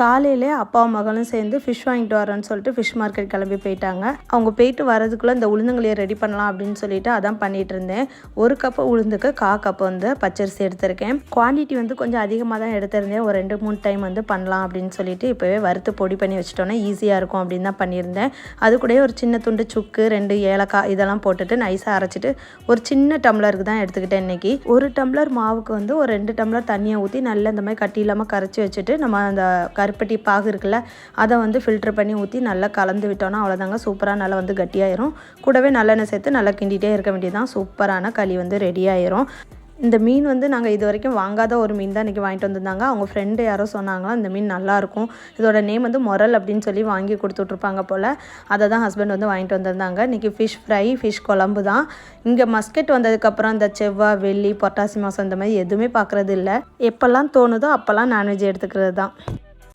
காலையிலே அப்பா மகளும் சேர்ந்து ஃபிஷ் வாங்கிட்டு வரேன்னு சொல்லிட்டு ஃபிஷ் மார்க்கெட் கிளம்பி போயிட்டாங்க. அவங்க போயிட்டு வரதுக்குள்ளே இந்த உளுந்தங்களியை ரெடி பண்ணலாம் அப்படின்னு சொல்லிட்டு அதான் பண்ணிட்டு இருந்தேன். ஒரு கப்பு உளுந்துக்கு கா கப்பு வந்து பச்சரிசி எடுத்திருக்கேன். குவான்டிட்டி வந்து கொஞ்சம் அதிகமாக தான் எடுத்திருந்தேன். ஒரு ரெண்டு மூணு டைம் வந்து பண்ணலாம் அப்படின்னு சொல்லிட்டு இப்போவே வறுத்து பொடி பண்ணி வச்சிட்டோன்னா ஈஸியாக இருக்கும் அப்படின்னு தான் பண்ணியிருந்தேன். அது கூட ஒரு சின்ன துண்டு சுக்கு ரெண்டு ஏலக்காய் இதெல்லாம் போட்டுட்டு நைஸாக அரைச்சிட்டு ஒரு சின்ன டம்ளருக்கு தான் எடுத்துக்கிட்டேன் இன்னைக்கு. ஒரு டம்ளர் மாவுக்கு வந்து ஒரு ரெண்டு டம்ளர் தண்ணியை ஊற்றி நல்லா இந்த மாதிரி கட்டி இல்லாமல் கரைச்சி வச்சுட்டு நம்ம அந்த கருப்பட்டி பாகு இருக்குல்ல அதை வந்து ஃபில்டர் பண்ணி ஊற்றி நல்லா கலந்து விட்டோன்னா அவ்வளோதாங்க சூப்பராக நல்லா வந்து கட்டியாயிரும். கூடவே நல்லெண்ணெய் சேர்த்து நல்லா கிண்டிகிட்டே இருக்க வேண்டியதான் சூப்பரான களி வந்து ரெடி ஆயிரும். இந்த மீன் வந்து நாங்கள் இது வரைக்கும் வாங்காத ஒரு மீன் தான் இன்றைக்கி வாங்கிட்டு வந்திருந்தாங்க. அவங்க ஃப்ரெண்டு யாரோ சொன்னாங்களா இந்த மீன் நல்லாயிருக்கும் இதோட நேம் வந்து மொரல் அப்படின்னு சொல்லி வாங்கி கொடுத்துட்ருப்பாங்க போல். அதை தான் ஹஸ்பண்ட் வந்து வாங்கிட்டு வந்திருந்தாங்க. இன்றைக்கி ஃபிஷ் ஃப்ரை ஃபிஷ் குழம்பு தான். இங்கே மஸ்கெட் வந்ததுக்கப்புறம் இந்த செவ்வாய் வெள்ளி பொட்டாசி மாதம் இந்த மாதிரி எதுவுமே பார்க்குறது இல்லை. எப்போல்லாம் தோணுதோ அப்போல்லாம் நான்வெஜ் எடுத்துக்கிறது தான்